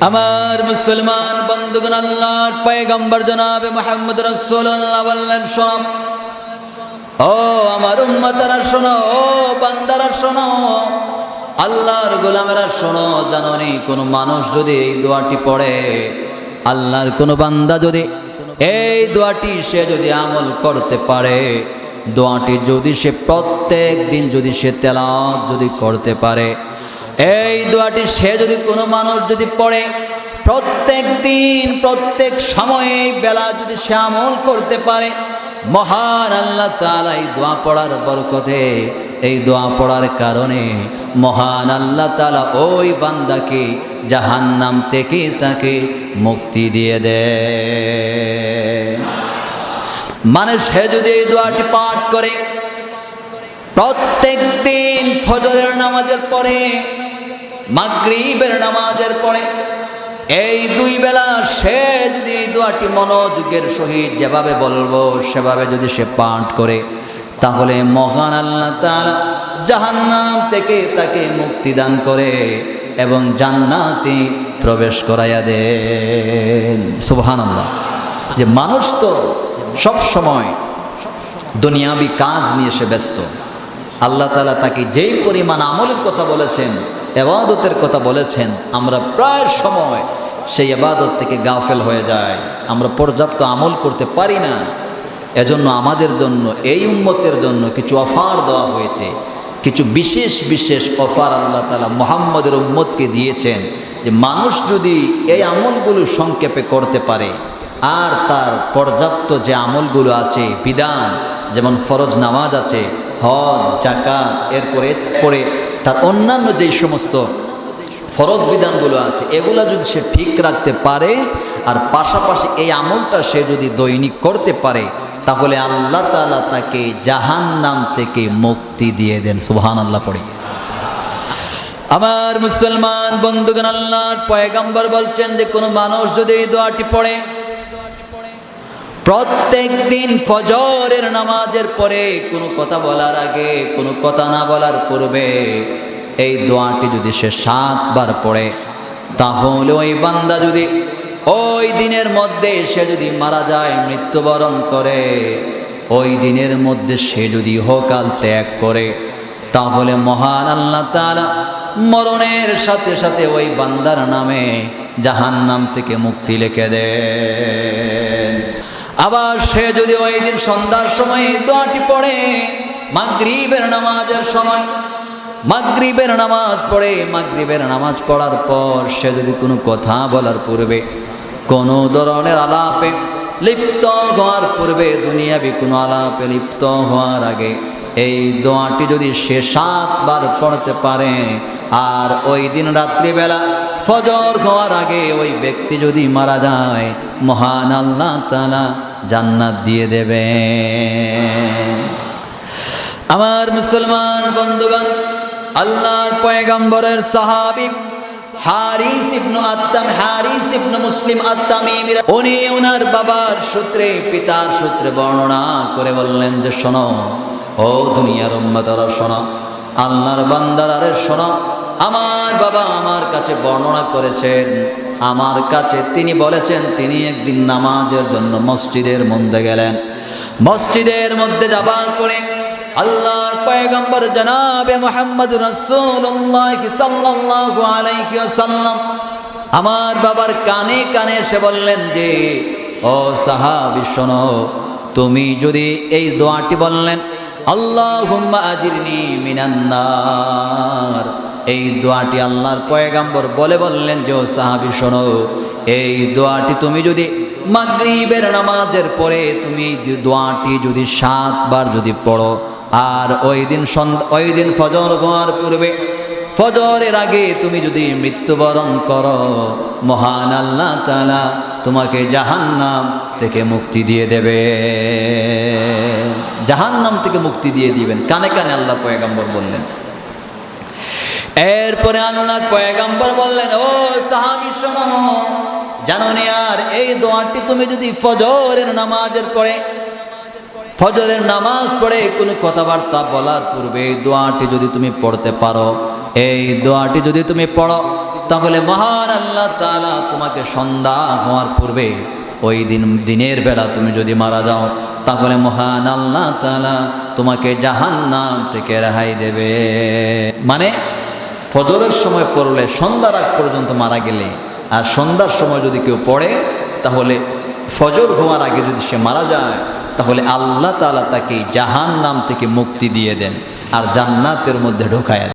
আমার মুসলমান বন্ধুগণ, আল্লাহর পয়গম্বর জনাবে মোহাম্মদ রসুল্লাহ বললেন, শোনো। ও আমার উম্মতারা, শোনো। ও বান্দারা, শোনো। আল্লাহর গোলামেরা, শোনো। জাননি, কোনো মানুষ যদি এই দোয়াটি পড়ে, আল্লাহর কোনো বান্দা যদি এই দোয়াটি সে যদি আমল করতে পারে, দোয়াটি যদি সে প্রত্যেক দিন যদি সে তেলাওয়াত যদি করতে পারে এই দোয়াটি সে যদি কোনো মানুষ যদি পড়ে, প্রত্যেক দিন, প্রত্যেক সময়ে বেলা যদি সে আমল করতে পারে, মহান আল্লাহ তাআলা এই দোয়া পড়ার বরকতে, এই দোয়া পড়ার কারণে মহান আল্লাহ তাআলা ওই বান্দাকে জাহান্নাম থেকে তাকে মুক্তি দিয়ে দেয় মানে সে যদি এই দোয়াটি পাঠ করে, প্রত্যেক দিন ফজরের নামাজের পরে মাগরিবের নামাজের পরে এই দুই বেলা সে যদি দোয়াটি মনোযোগের সহিত যেভাবে বলব, সেভাবে যদি সে পাঠ করে, তাহলে মহান আল্লাহ তাআলা জাহান্নাম থেকে তাকে মুক্তি দান করে এবং জান্নাতে প্রবেশ করাইয়া দেন। সুবহানাল্লাহ। যে মানুষ তো সব সময় দুনিয়াবি কাজ নিয়ে সে ব্যস্ত। আল্লাহ তালা তাকে যেই পরিমাণ আমলের কথা বলেছেন এবাদতের কথা বলেছেন, আমরা প্রায় সময় সেই এবাদত থেকে গাফেল হয়ে যায় আমরা পর্যাপ্ত আমল করতে পারি না। এজন্য আমাদের জন্য, এই উম্মতের জন্য কিছু অফার দেওয়া হয়েছে। কিছু বিশেষ বিশেষ অফার আল্লাহ তালা মোহাম্মদের উম্মতকে দিয়েছেন যে মানুষ যদি এই আমলগুলো সংক্ষেপে করতে পারে, আর তার পর্যাপ্ত যে আমলগুলো আছে, বিধান, যেমন ফরজ নামাজ আছে, হজ জাকাত এরপরে পরে তার অন্যান্য যেই সমস্ত ফরজ বিধানগুলো আছে, এগুলা যদি সে ঠিক রাখতে পারে, আর পাশাপাশি এই আমলটা সে যদি দৈনিক করতে পারে, তাহলে আল্লাহ তালা তাকে জাহান নাম থেকে মুক্তি দিয়ে দেন সুবহান আল্লাহ পড়ে। আমার মুসলমান বন্ধুগণ, আল্লাহর পয়গাম্বর বলছেন যে কোনো মানুষ যদি এই দোয়াটি পড়ে প্রত্যেক দিন ফজরের নামাজের পরে কোনো কথা বলার আগে, কোনো কথা না বলার পূর্বে এই দোয়াটি যদি সে সাতবার পড়ে, তাহলে ওই বান্দা যদি ওই দিনের মধ্যে সে যদি মারা যায়, মৃত্যুবরণ করে, ওই দিনের মধ্যে সে যদি ইহকাল ত্যাগ করে, তাহলে মহান আল্লাহ তাআলা মরণের সাথে সাথে ওই বান্দার নামে জাহান্নাম থেকে মুক্তি লিখে দেন আবার সে যদি ওই দিন সন্ধ্যার সময় দোয়াটি পড়ে, মাগরিবের নামাজের সময়, মাগরিবের নামাজ পড়ে, মাগরিবের নামাজ পড়ার পর সে যদি কোনো কথা বলার পূর্বে, কোনো ধরনের আলাপে লিপ্ত হওয়ার পূর্বে, দুনিয়াবি কোনো আলাপে লিপ্ত হওয়ার আগে, এই দোয়াটি যদি সে সাতবার পড়তে পারে আর ওই দিন রাত্রিবেলা ফজর হওয়ার আগে ওই ব্যক্তি যদি মারা যায়, মহান আল্লাহ তালা জান্নাত দিয়ে দেবে আমার মুসলমান বন্ধুগণ, আল্লাহর পয়গম্বরের সাহাবি হারিস ইবনু আত্তাম, হারিস ইবনু মুসলিম আত্তামিম উনি ওনার বাবার সূত্রে, পিতার সূত্রে বর্ণনা করে বললেন যে, শোনো, ও দুনিয়ার উম্মতরা, শোনো, আল্লাহর বান্দারারে শোনো আমার বাবা আমার কাছে বর্ণনা করেছেন। আমার কাছে তিনি বলেছেন, তিনি একদিন নামাজের জন্য মসজিদের মধ্যে গেলেন। মসজিদের মধ্যে যাবার পরে আল্লাহর পয়গম্বর জনাবে মোহাম্মদ ওয়াসাল্লাম আমার বাবার কানে কানে এসে বললেন যে, ও সাহাবী, শোনো, তুমি যদি এই দোয়াটি বললেন আজিরনি মিনান্নার এই দোয়াটি আল্লাহর পয়গাম্বর বলে বললেন যে, ও সাহাবি, শোনো, এই দোয়াটি তুমি যদি মাগরিবের নামাজের পরে তুমি দোয়াটি যদি সাতবার যদি পড়ো, আর ওই দিন ওই দিন ফজর হওয়ার পূর্বে ফজরের আগে তুমি যদি মৃত্যুবরণ করো, মহান আল্লাহ তালা তোমাকে জাহান্নাম থেকে মুক্তি দিয়ে দেবে। জাহান্নাম থেকে মুক্তি দিয়ে দিবেন। কানে কানে আল্লাহ পয়গাম্বর বললেন। এরপরে আল্লাহর পয়গাম্বর বললেন, ও সাহাবি, শোনো। জানো আর এই দোয়াটি তুমি যদি ফজরের নামাজের পরে, ফজরের নামাজ পড়ে কোনো কথাবার্তা বলার পূর্বে এই দোয়াটি যদি তুমি পড়তে পারো, এই দোয়াটি যদি তুমি পড়ো, তাহলে মহান আল্লাহ তাআলা তোমাকে সন্ধ্যা হওয়ার পূর্বে ওই দিন, দিনের বেলা তুমি যদি মারা যাও, তাহলে মহান আল্লাহ তালা তোমাকে জাহান্নাম থেকে রেহাই দেবে। মানে ফজরের সময় পড়লে সন্ধ্যার আগ পর্যন্ত মারা গেলে, আর সন্ধ্যার সময় যদি কেউ পড়ে, তাহলে ফজর হওয়ার আগে যদি সে মারা যায়, তাহলে আল্লাহ তালা তাকে জাহান নাম থেকে মুক্তি দিয়ে দেন, আর জান্নাতের মধ্যে ঢোকায়।